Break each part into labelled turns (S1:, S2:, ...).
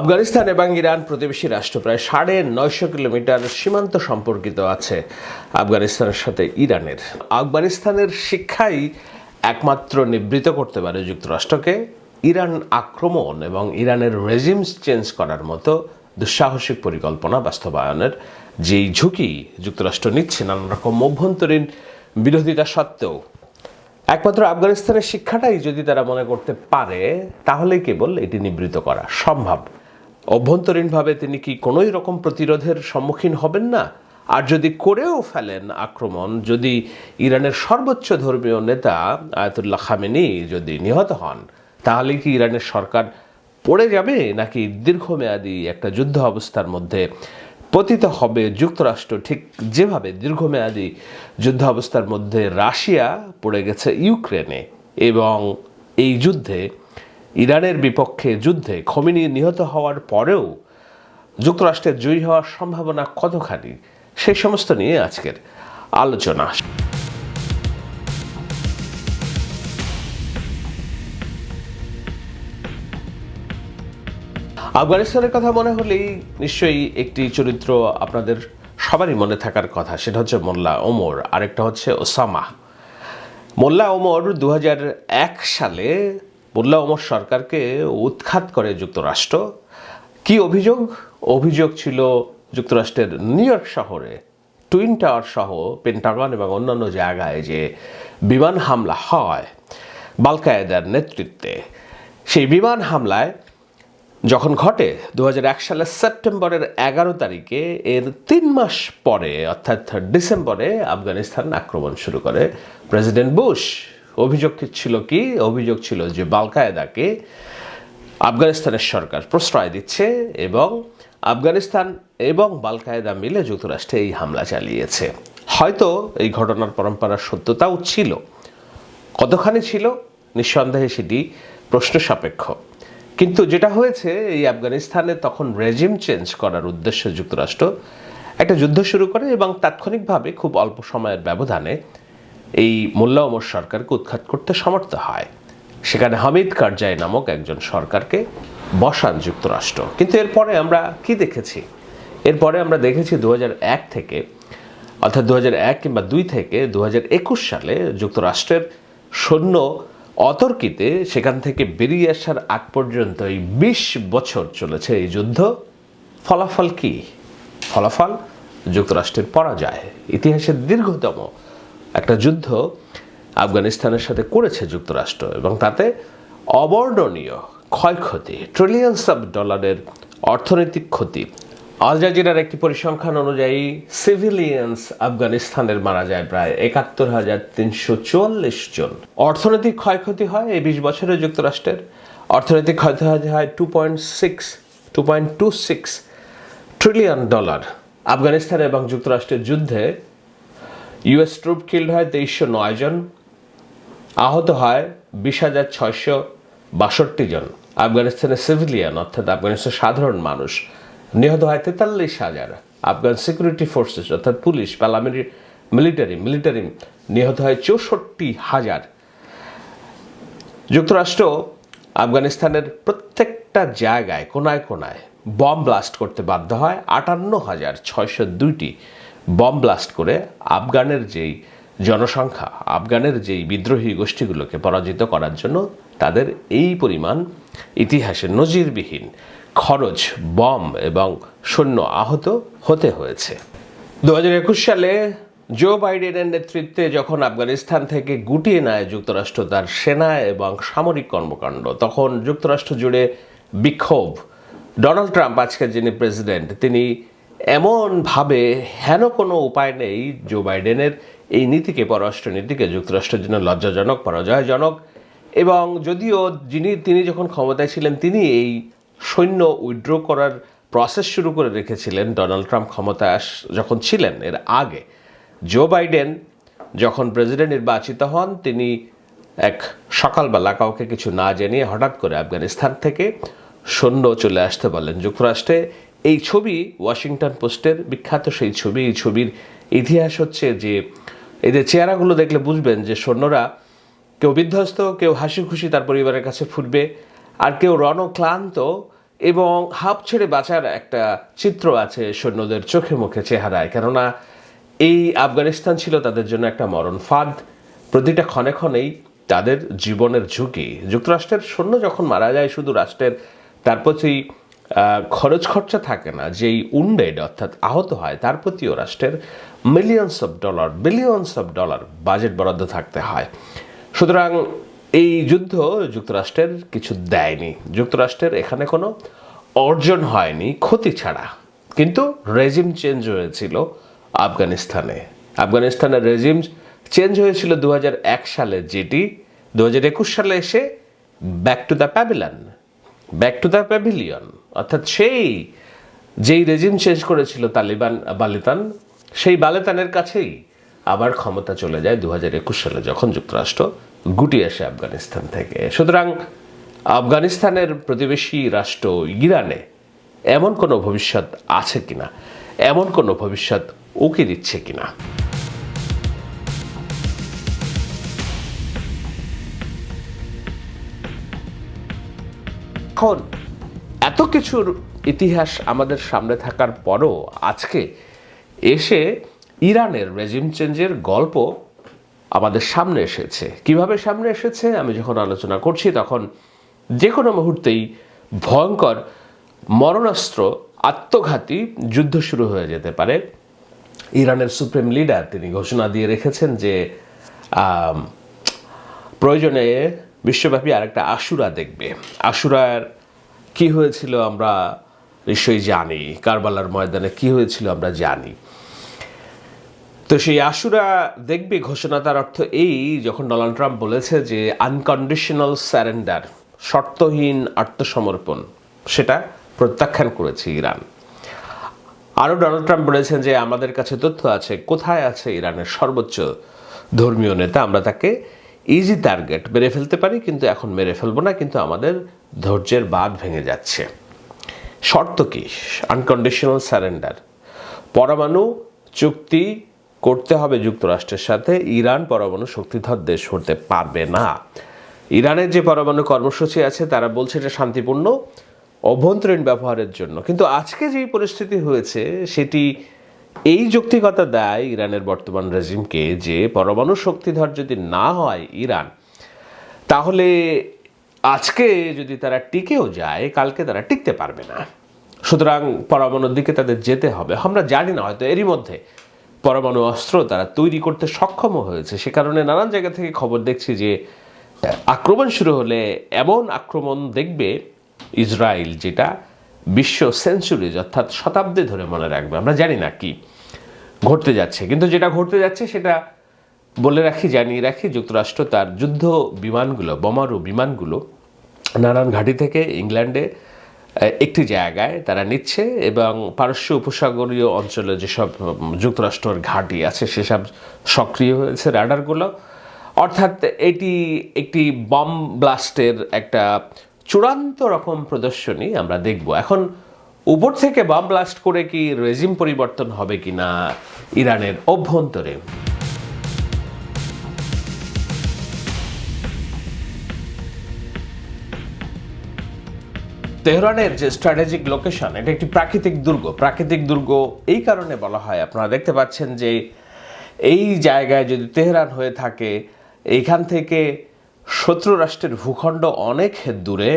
S1: আফগানিস্তান এবং ইরান প্রতিবেশী রাষ্ট্র প্রায় সাড়ে নয়শো কিলোমিটার সীমান্ত সম্পর্কিত আছে। আফগানিস্তানের সাথে ইরানের। আফগানিস্তানের শিক্ষাই একমাত্র নিবৃত করতে পারে যুক্তরাষ্ট্রকে। ইরান আক্রমণ এবং ইরানের রেজিমস চেঞ্জ করার মতো দুঃসাহসিক পরিকল্পনা বাস্তবায়নের যেই ঝুঁকি যুক্তরাষ্ট্র নিচ্ছে নানা রকম অভ্যন্তরীণ বিরোধিতা সত্ত্বেও। একমাত্র আফগানিস্তানের শিক্ষাটাই যদি তারা মনে করতে পারে, তাহলেই কেবল এটি নিবৃত করা সম্ভব। অভ্যন্তরীণভাবে তিনি কি কোনোই রকম প্রতিরোধের সম্মুখীন হবেন না? আর যদি করেও ফেলেন আক্রমণ, যদি ইরানের সর্বোচ্চ ধর্মীয় নেতা আয়াতুল্লাহ খামেনি যদি নিহত হন, তাহলে কি ইরানের সরকার পড়ে যাবে নাকি দীর্ঘমেয়াদী একটা যুদ্ধ অবস্থার মধ্যে পতিত হবে যুক্তরাষ্ট্র? ঠিক যেভাবে দীর্ঘমেয়াদী যুদ্ধ অবস্থার মধ্যে রাশিয়া পড়ে গেছে ইউক্রেনে এবং এই যুদ্ধে ইরানের বিপক্ষে যুদ্ধে খমিনি নিহত হওয়ার পরেও যুক্তরাষ্ট্রের জয়ী হওয়ার সম্ভাবনা কতখানি সেই সমস্ত নিয়ে আজকের আলোচনা। আফগানিস্তানের কথা মনে হলেই নিশ্চয়ই একটি চরিত্র আপনাদের সবারই মনে থাকার কথা, সেটা হচ্ছে মোল্লা ওমর, আরেকটা হচ্ছে ওসামা। মোল্লা ওমর দু হাজার এক সালে মোল্লা ওমর সরকারকে উৎখাত করে যুক্তরাষ্ট্র। কি অভিযোগ? অভিযোগ ছিল যুক্তরাষ্ট্রের নিউ ইয়র্ক শহরে, টুইন টাওয়ার সহ পেন্টাগন এবং অন্যান্য জায়গায় যে বিমান হামলা হয় বালকায়েদার নেতৃত্বে। সেই বিমান হামলায় যখন ঘটে দু হাজার এক সালের সেপ্টেম্বরের এগারো তারিখে এর তিন মাস পরে, অর্থাৎ ডিসেম্বরে, আফগানিস্তান আক্রমণ শুরু করে প্রেসিডেন্ট বুশ। অভিযোগ ছিল কি? অভিযোগ ছিল যে বালকায়দাকে আফগানিস্তানের সরকার প্রশ্রয় দিচ্ছে এবং আফগানিস্তান এবং বালকায়দা মিলে যুক্তরাষ্ট্রে এই হামলা চালিয়েছে। হয়তো এই ঘটনার পরম্পরার সত্যতাও ছিল। কতখানি ছিল? নিঃসন্দেহে সেটি প্রশ্ন সাপেক্ষ কিন্তু যেটা হয়েছে, এই আফগানিস্তানে তখন রেজিম চেঞ্জ করার উদ্দেশ্যে যুক্তরাষ্ট্র একটা যুদ্ধ শুরু করে এবং তাৎক্ষণিকভাবে খুব অল্প সময়ের ব্যবধানে এই মোল্লা ওমর সরকারকে উৎখাত করতে সমর্থ হয়। সেখানে হামিদ কারজাই নামক একজন সরকারকে বসান যুক্তরাষ্ট্র। কিন্তু এরপরে আমরা কি দেখেছি? এরপরে আমরা দেখেছি দুহাজার এক থেকে, অর্থাৎ দুহাজার এক কিংবা দুই থেকে দুহাজার একুশ সালে যুক্তরাষ্ট্রের সৈন্য অতর্কিতে সেখান থেকে বেরিয়ে আসার আগ পর্যন্ত এই বিশ বছর চলেছে এই যুদ্ধ। ফলাফল কি? ফলাফল যুক্তরাষ্ট্রের পরাজয়। ইতিহাসের দীর্ঘতম একটা যুদ্ধ আফগানিস্তানের সাথে করেছে যুক্তরাষ্ট্র এবং তাতে অবর্ণনীয় ক্ষয়ক্ষতি ট্রিলিয়ন্স অফ ডলারের অর্থনৈতিক ক্ষতি। আল জাজিরার একটি পরিসংখ্যান অনুযায়ী সিভিলিয়ান্স আফগানিস্তানের মারা যায় প্রায় একাত্তর হাজার তিনশো চুয়াল্লিশ জন। অর্থনৈতিক ক্ষয়ক্ষতি হয় এই বিশ বছরে যুক্তরাষ্ট্রের। অর্থনৈতিক ক্ষয়ক্ষতি হয় two point six two point two six trillion dollar Afghanistan এবং যুক্তরাষ্ট্রের যুদ্ধে ইউএস ট্রুপ কিল্ড হয় তেইশশো নয় জন, আহত হয় বিশ হাজার ছয়শো বাষট্টি জন। আফগানিস্তানের সিভিলিয়ান, অর্থাৎ আফগানিস্তানের সাধারণ মানুষ। নিহত হয় তেতাল্লিশ হাজার আফগান সিকিউরিটি ফোর্সেস অর্থাৎ পুলিশ, পার্লামেন্টারি, মিলিটারি মিলিটারি। নিহত হয় চৌষট্টি হাজার। যুক্তরাষ্ট্র আফগানিস্তানের প্রত্যেকটা জায়গায়, কোনায় কোনায় বম ব্লাস্ট করতে বাধ্য হয় আটান্ন হাজার ছয়শো দুইটি বম ব্লাস্ট করে আফগানের যেই জনসংখ্যা, আফগানের যেই বিদ্রোহী গোষ্ঠীগুলোকে পরাজিত করার জন্য তাদের এই পরিমাণ ইতিহাসে নজিরবিহীন খরচ, বম এবং সৈন্য আহত হতে হয়েছে। দু হাজার একুশ সালে জো বাইডেনের নেতৃত্বে যখন আফগানিস্তান থেকে গুটিয়ে নেয় যুক্তরাষ্ট্র তার সেনা এবং সামরিক কর্মকাণ্ড, তখন যুক্তরাষ্ট্র জুড়ে বিক্ষোভ। ডোনাল্ড ট্রাম্প আজকের যিনি প্রেসিডেন্ট, তিনি এমনভাবে হেন কোনো উপায় নেই জো বাইডেনের এই নীতিকে, পররাষ্ট্র নীতিকে, যুক্তরাষ্ট্রের জন্য লজ্জাজনক, পরাজয়জনক। এবং যদিও যিনি, তিনি যখন ক্ষমতায় ছিলেন, তিনি এই সৈন্য উইথড্র করার প্রসেস শুরু করে রেখেছিলেন। ডোনাল্ড ট্রাম্প ক্ষমতায় আস, যখন ছিলেন, এর আগে। জো বাইডেন যখন প্রেসিডেন্ট নির্বাচিত হন, তিনি এক সকালবেলা কাউকে কিছু না জানিয়ে হঠাৎ করে আফগানিস্তান থেকে সৈন্য চলে আসতে বলেন। যুক্তরাষ্ট্রে এই ছবি ওয়াশিংটন পোস্টের বিখ্যাত সেই ছবি। এই ছবির ইতিহাস হচ্ছে যে এদের চেহারাগুলো দেখলে বুঝবেন যে সৈন্যরা কেউ বিধ্বস্ত কেউ হাসি খুশি তার পরিবারের কাছে ফুটবে আর কেউ রণক্লান্ত এবং হাঁপ ছেড়ে বাঁচার একটা চিত্র আছে সৈন্যদের চোখে মুখে চেহারায়। কেননা এই আফগানিস্তান ছিল তাদের জন্য একটা মরণ ফাঁদ। প্রতিটা ক্ষণে ক্ষণেই তাদের জীবনের ঝুঁকি। যুক্তরাষ্ট্রের সৈন্য যখন মারা যায় শুধু রাষ্ট্রের তার প্রতি আহ, খরচ খরচা থাকে না, যেই উন্ডেড অর্থাৎ আহত হয়, তার প্রতিও রাষ্ট্রের millions of dollar billions of dollar budget বরাদ্দ থাকতে হয়। সুতরাং এই যুদ্ধ যুক্তরাষ্ট্রের কিছু দেয়নি। যুক্তরাষ্ট্রের এখানে কোনো অর্জন হয়নি, ক্ষতি ছাড়া। কিন্তু রেজিম চেঞ্জ হয়েছিল আফগানিস্তানে। আফগানিস্তানের রেজিম চেঞ্জ হয়েছিল দু হাজার এক সালে, যেটি দু হাজার একুশ সালে এসে back to the pavilion back to the pavilion অর্থাৎ সেই যেই রেজিম চেঞ্জ করেছিল তালিবান বালিতান, সেই বালেতানের কাছেই আবার ক্ষমতা চলে যায় দু হাজার একুশ সালে যখন যুক্তরাষ্ট্র গুটিয়ে আসে আফগানিস্তান থেকে। সুতরাং আফগানিস্তানের প্রতিবেশী রাষ্ট্র ইরানে এমন কোনো ভবিষ্যৎ আছে কিনা? এমন কোনো ভবিষ্যৎ উকি দিচ্ছে কিনা? এখন এত কিছুর ইতিহাস আমাদের সামনে থাকার পরও আজকে এসে ইরানের রেজিম চেঞ্জের গল্প আমাদের সামনে এসেছে। কীভাবে সামনে এসেছে? আমি যখন আলোচনা করছি তখন যে কোনো মুহূর্তেই ভয়ঙ্কর মরণাস্ত্র, আত্মঘাতী যুদ্ধ শুরু হয়ে যেতে পারে। ইরানের সুপ্রিম লিডার তিনি ঘোষণা দিয়ে রেখেছেন যে প্রয়োজনে বিশ্বব্যাপী আরেকটা আশুরা দেখবে। আশুরার কি হয়েছিল আমরা নিশ্চয়ই জানি। কারবালার ময়দানে কি হয়েছিল আমরা জানি। তো সেই আশুরা দেখবে ঘোষণা তার অর্থ এই, যখন ডোনাল্ড ট্রাম্প বলেছে যে আনকন্ডিশনাল স্যারেন্ডার শর্তহীন আত্মসমর্পণ, সেটা প্রত্যাখ্যান করেছে ইরান। আরও ডোনাল্ড ট্রাম্প বলেছেন যে আমাদের কাছে তথ্য আছে, কোথায় আছে ইরানের সর্বোচ্চ ধর্মীয় নেতা, আমরা তাকে ইজি টার্গেট মেরে ফেলতে পারি, কিন্তু এখন মেরে ফেলব না, কিন্তু আমাদের ধৈর্যের বাঁধ ভেঙে যাচ্ছে। শর্ত কি? আনকন্ডিশনাল স্যারেন্ডার পরমাণু চুক্তি করতে হবে যুক্তরাষ্ট্রের সাথে, ইরান পরমাণু শক্তিধর দেশ হতে পারবে না। ইরানের যে পরমাণু কর্মসূচি আছে, তারা বলছে এটা শান্তিপূর্ণ, অভ্যন্তরীণ ব্যবহারের জন্য। কিন্তু আজকে যেই পরিস্থিতি হয়েছে, সেটি এই যৌক্তিকতা দেয় ইরানের বর্তমান রেজিমকে যে পরমাণু শক্তিধর যদি না হয় ইরান, তাহলে আজকে যদি তারা টিকেও যায়, কালকে তারা টিকতে পারবে না। সুতরাং পরমাণুর দিকে তাদের যেতে হবে। আমরা জানি না, হয়তো এরই মধ্যে পরমাণু অস্ত্র তারা তৈরি করতে সক্ষমও হয়েছে। সে কারণে নানান জায়গা থেকে খবর দেখছি যে আক্রমণ শুরু হলে এমন আক্রমণ দেখবে ইসরায়েল যেটা বিশ্ব সেঞ্চুরিজ অর্থাৎ শতাব্দী ধরে মনে রাখবে। আমরা জানি না কি ঘটতে যাচ্ছে। কিন্তু যেটা ঘটতে যাচ্ছে, সেটা বলে রাখি, জানিয়ে রাখি, যুক্তরাষ্ট্র তার যুদ্ধ বিমানগুলো, বোমারু বিমানগুলো নানান ঘাঁটি থেকে ইংল্যান্ডে একটি জায়গায় তারা নিচ্ছে এবং পারস্য উপসাগরীয় অঞ্চলে যেসব যুক্তরাষ্ট্রের ঘাঁটি আছে, সেসব সক্রিয় হয়েছে রাডারগুলো। অর্থাৎ এটি একটি বম ব্লাস্টের একটা চূড়ান্ত রকম প্রদর্শনী আমরা দেখব। এখন উপর থেকে বাম ব্লাস্ট করে কি রেজিম পরিবর্তন হবে কিনা ইরানের অভ্যন্তরে? তেহরানের যে স্ট্র্যাটেজিক লোকেশন এটা একটি প্রাকৃতিক দুর্গ। প্রাকৃতিক দুর্গ এই কারণে বলা হয়। আপনারা দেখতে পাচ্ছেন যে এই জায়গায় যদি তেহরান হয়ে থাকে, এইখান থেকে শত্রু রাষ্ট্রের ভূখণ্ড অনেক দূরে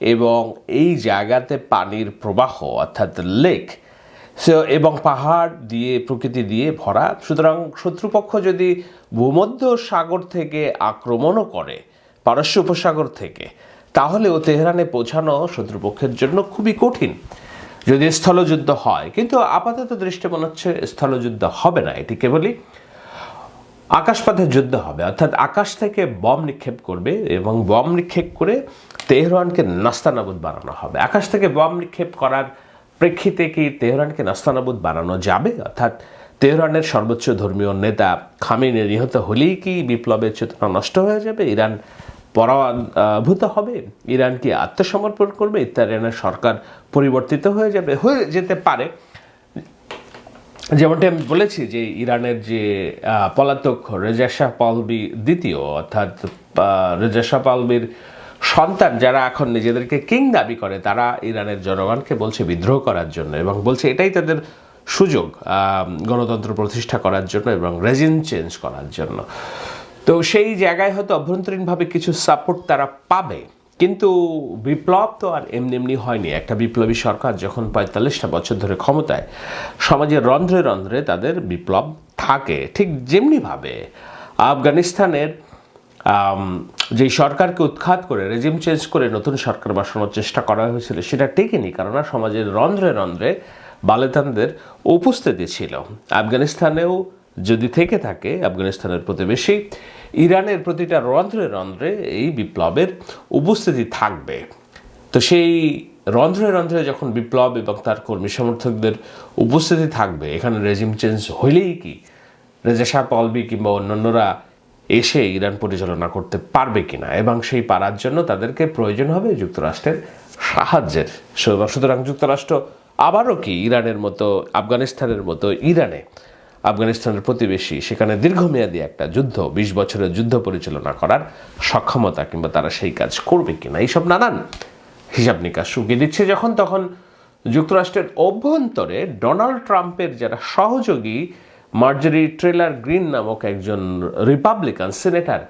S1: এবং এই জায়গাতে পানির প্রবাহ, অর্থাৎ লেক এবং পাহাড় দিয়ে, প্রকৃতি দিয়ে ভরা। সুতরাং শত্রুপক্ষ যদি ভূমধ্য সাগর থেকে আক্রমণও করে, পারস্য উপসাগর থেকে তাহলেও তেহরানে পৌঁছানো শত্রুপক্ষের জন্য খুবই কঠিন। যদি স্থলযুদ্ধ হয়, কিন্তু আপাতত দৃষ্টি মনে হচ্ছে স্থলযুদ্ধ হবে না এটি কেবলই আকাশপথে যুদ্ধ হবে। অর্থাৎ আকাশ থেকে বম নিক্ষেপ করবে এবং বম নিক্ষেপ করে তেহরানকে নাস্তানাবুদ বানানো হবে। আকাশ থেকে বম নিক্ষেপ করার প্রেক্ষিতে কি তেহরানকে নাস্তানাবুদ বানানো যাবে? অর্থাৎ তেহরানের সর্বোচ্চ ধর্মীয় নেতা খামিনে নিহত হলেই কি বিপ্লবের চেতনা নষ্ট হয়ে যাবে? ইরান পরাভূত হবে? ইরান কি আত্মসমর্পণ করবে? ইরানের সরকার পরিবর্তিত হয়ে যাবে? হয়ে যেতে পারে। যেমনটি আমি বলেছি যে ইরানের যে পলাতক রেজা শাহ পালবি দ্বিতীয় অর্থাৎ আহ, রেজা পালবির সন্তান যারা এখন নিজেদেরকে কিং দাবি করে তারা ইরানের জনগণকে বলছে বিদ্রোহ করার জন্য এবং বলছে এটাই তাদের সুযোগ গণতন্ত্র প্রতিষ্ঠা করার জন্য এবং রেজিম চেঞ্জ করার জন্য। তো সেই জায়গায় হয়তো অভ্যন্তরীণভাবে কিছু সাপোর্ট তারা পাবে। কিন্তু বিপ্লব তো আর এমনি এমনি হয়নি। একটা বিপ্লবী সরকার যখন পঁয়তাল্লিশটা বছর ধরে ক্ষমতায় সমাজের রন্ধ্রে রন্ধ্রে তাদের বিপ্লব থাকে। ঠিক যেমনিভাবে আফগানিস্তানের যে সরকারকে উৎখাত করে রেজিম চেঞ্জ করে নতুন সরকার বসানোর চেষ্টা করা হয়েছিল, সেটা টেকেনি কেননা সমাজের রন্ধ্রে রন্ধ্রে বালেতানদের উপস্থিতি ছিল। আফগানিস্তানেও যদি থেকে থাকে আফগানিস্তানের প্রতিবেশী, ইরানের প্রতিটা রন্ধ্রে রন্ধ্রে এই বিপ্লবের উপস্থিতি থাকবে। তো সেই রন্ধ্রে রন্ধ্রে যখন বিপ্লব এবং তার কর্মী সমর্থকদের উপস্থিতি থাকবে, এখানে রেজিম চেঞ্জ হইলেই কি রেজা শাহ পলবি কিংবা অন্যান্যরা এসে ইরান পরিচালনা করতে পারবে কিনা এবং সেই পারার জন্য তাদেরকে প্রয়োজন হবে যুক্তরাষ্ট্রের সাহায্যের। সুতরাং যুক্তরাষ্ট্র আবারও কি ইরানের মতো, আফগানিস্তানের মতো ইরানে আফগানিস্তানের প্রতিবেশী, সেখানে দীর্ঘমেয়াদী একটা যুদ্ধ, বিশ বছরের যুদ্ধ পরিচালনা করার সক্ষমতা কিংবা তারা সেই কাজ করবে কিনা, এইসব নানান হিসাব নিকাশ শুকিয়ে দিচ্ছে। যখন তখন যুক্তরাষ্ট্রের অভ্যন্তরে ডোনাল্ড ট্রাম্পের যারা সহযোগী, মার্জারি ট্রেলার গ্রিন নামক একজন রিপাবলিকান সিনেটর,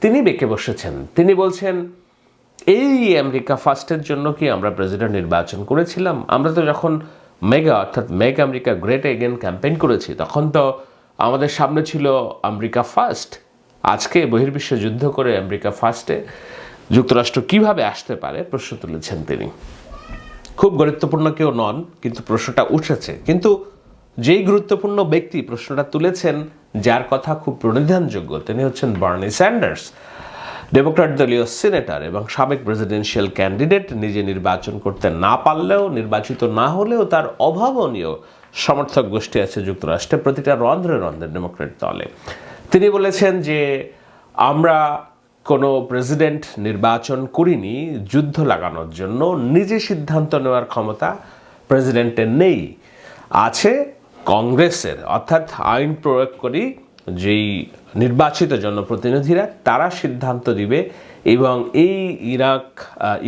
S1: তিনি বেঁকে বসেছেন। তিনি বলছেন, এই আমেরিকা ফার্স্টের জন্য কি আমরা প্রেসিডেন্ট নির্বাচন করেছিলাম? আমরা তো যখন মেগা, অর্থাৎ make America great again campaign করেছি। তখন তো আমাদের সামনে ছিল আমেরিকা ফার্স্ট আজকে বহির্বিশ্ব যুদ্ধ করে আমেরিকা ফার্স্টে যুক্তরাষ্ট্র কীভাবে আসতে পারে, প্রশ্ন তুলেছেন তিনি। খুব গুরুত্বপূর্ণ কেউ নন, কিন্তু প্রশ্নটা উঠেছে। কিন্তু যেই গুরুত্বপূর্ণ ব্যক্তি প্রশ্নটা তুলেছেন, যার কথা খুব প্রণিধানযোগ্য, তিনি হচ্ছেন বার্নি স্যান্ডার্স ডেমোক্র্যাট দলীয় সিনেটর এবং সাবেক প্রেসিডেন্সিয়াল ক্যান্ডিডেট নিজে নির্বাচন করতে না পারলেও, নির্বাচিত না হলেও তার অভাবনীয় সমর্থক গোষ্ঠী আছে যুক্তরাষ্ট্রে। প্রতিটা রন্ধ্রে রন্ধ্রে ডেমোক্র্যাট দলে। তিনি বলেছেন যে, আমরা কোনো প্রেসিডেন্ট নির্বাচন করিনি, যুদ্ধ লাগানোর জন্য। নিজে সিদ্ধান্ত নেওয়ার ক্ষমতা প্রেসিডেন্টের নেই। আছে, কংগ্রেসের। অর্থাৎ আইন প্রয়োগ করি যেই নির্বাচিত জনপ্রতিনিধিরা, তারা সিদ্ধান্ত দিবে এবং এই ইরাক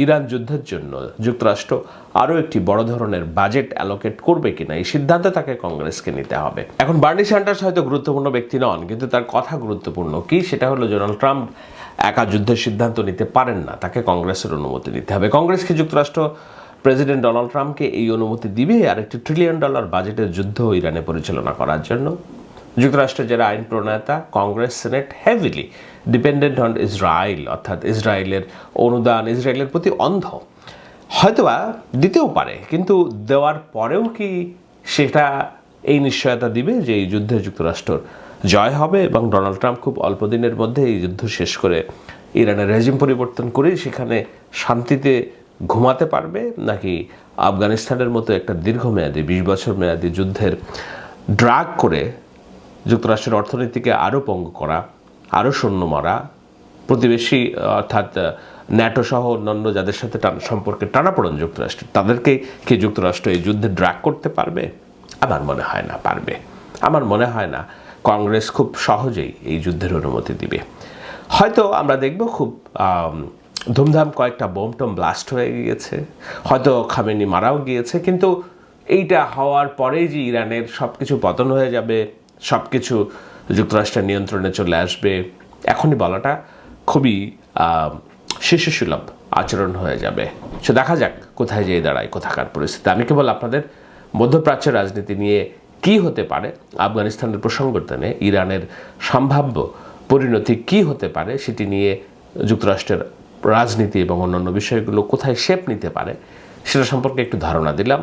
S1: ইরান যুদ্ধের জন্য যুক্তরাষ্ট্র আরও একটি বড় ধরনের বাজেট অ্যালোকেট করবে কিনা, এই সিদ্ধান্ত তাকে কংগ্রেসকে নিতে হবে। এখন বার্নি স্যান্ডার্স হয়তো গুরুত্বপূর্ণ ব্যক্তি নন, কিন্তু তার কথা গুরুত্বপূর্ণ কি, সেটা হলো ডোনাল্ড ট্রাম্প একা যুদ্ধের সিদ্ধান্ত নিতে পারেন না, তাকে কংগ্রেসের অনুমতি নিতে হবে। কংগ্রেসকে যুক্তরাষ্ট্র প্রেসিডেন্ট ডোনাল্ড ট্রাম্পকে এই অনুমতি দিবে আর একটি ট্রিলিয়ন ডলার বাজেটের যুদ্ধ ইরানে পরিচালনা করার জন্য। যুক্তরাষ্ট্রের যারা আইন প্রণেতা, Congress, Senate heavily dependent on Israel, অর্থাৎ ইসরায়েলের অনুদান, ইসরায়েলের প্রতি অন্ধ। হয়তোবা দিতেও পারে, কিন্তু দেওয়ার পরেও কি সেটা এই নিশ্চয়তা দিবে যে এই যুদ্ধে যুক্তরাষ্ট্র জয় হবে এবং ডোনাল্ড ট্রাম্প খুব অল্প দিনের মধ্যে এই যুদ্ধ শেষ করে ইরানের রেজিম পরিবর্তন করে সেখানে শান্তিতে ঘুমাতে পারবে, নাকি আফগানিস্তানের মতো একটা দীর্ঘমেয়াদী, বিশ বছর মেয়াদী যুদ্ধের ড্রাগ করে যুক্তরাষ্ট্রের অর্থনীতিকে আরও পঙ্গ করা, আরও শূন্য মারা, প্রতিবেশী, অর্থাৎ ন্যাটো সহ অন্যান্য যাদের সাথে টান- সম্পর্কে টানাপোড়েন যুক্তরাষ্ট্র, তাদেরকে কি যুক্তরাষ্ট্র এই যুদ্ধে ড্রাগ করতে পারবে? আমার মনে হয় না পারবে। আমার মনে হয় না। কংগ্রেস খুব সহজেই এই যুদ্ধের অনুমতি দিবে। হয়তো আমরা দেখব খুব ধুমধাম কয়েকটা বোম টোম ব্লাস্ট হয়ে গিয়েছে। হয়তো খামেনি মারাও গিয়েছে। কিন্তু এইটা হওয়ার পরেই যে ইরানের সব কিছু পতন হয়ে যাবে সব কিছু যুক্তরাষ্ট্রের নিয়ন্ত্রণে চলে আসবে। এখনই বলাটা খুবই শিশুসুলভ আচরণ হয়ে যাবে। সে দেখা যাক কোথায় যেয়ে দাঁড়ায়, কোথাকার পরিস্থিতি। আমি কেবল আপনাদের মধ্যপ্রাচ্যের রাজনীতি নিয়ে কি হতে পারে, আফগানিস্তানের প্রসঙ্গ টেনে ইরানের সম্ভাব্য পরিণতি কি হতে পারে সেটি নিয়ে যুক্তরাষ্ট্রের রাজনীতি এবং অন্যান্য বিষয়গুলো কোথায় শেপ নিতে পারে সেটা সম্পর্কে একটু ধারণা দিলাম।